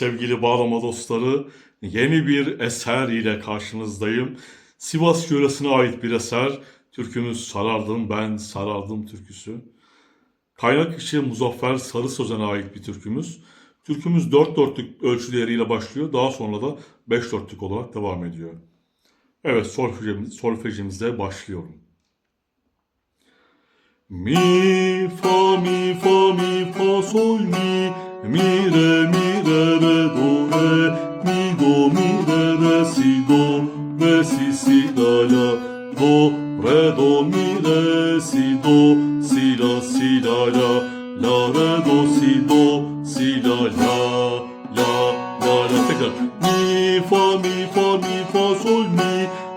sevgili bağlama dostları. Yeni bir eser ile karşınızdayım. Sivas yöresine ait bir eser. Türkümüz Sarardım Ben Sarardım türküsü. Kaynak kişi Muzaffer Sarı Sözen'e ait bir türkümüz. Türkümüz dört dörtlük ölçüleriyle başlıyor. Daha sonra da beş dörtlük olarak devam ediyor. Evet solfejimiz, solfejimize başlıyorum. Mi fa re re do mi do mi re re si do re si si la la do re do mi re si do si la si la la. La re do si do si la la la la tekrar mi fa mi fa mi fa sol mi.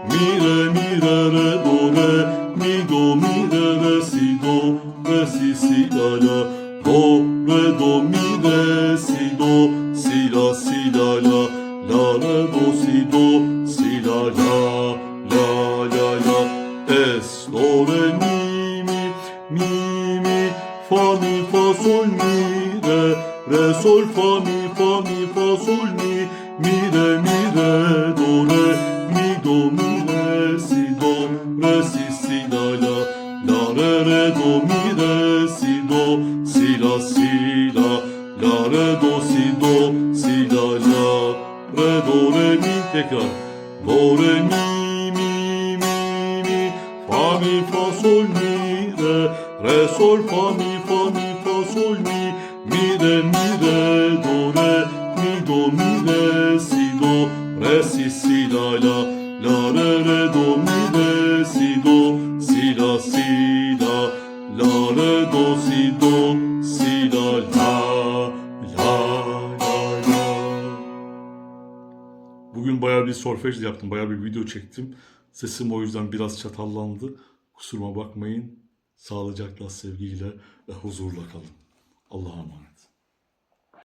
Mi re mi re re do re. Mi do mi re re si do re si si la la. Do re do mi re si do la si la la la re do si do si la la la la. La es do re mi mi mi mi fa mi fa sol mi re. Re sol fa mi fa mi fa sol mi mi re mi re. Do re mi do mi re si do re si si la la. La re re do mi re si do si la si la. La re do si do re do re mi tekrar. Do re mi mi mi mi. Fa mi fa sol mi re. Re sol fa mi fa mi fa sol mi. Mi re mi re. Do re mi do mi re. Si do re si si la la. La re re do mi re. Si do si la si la. La re do si do Bugün bayağı bir solfej yaptım. Bayağı bir video çektim. Sesim o yüzden biraz çatallandı. Kusuruma bakmayın. Sağlıcakla, sevgiyle ve huzurla kalın. Allah'a emanet.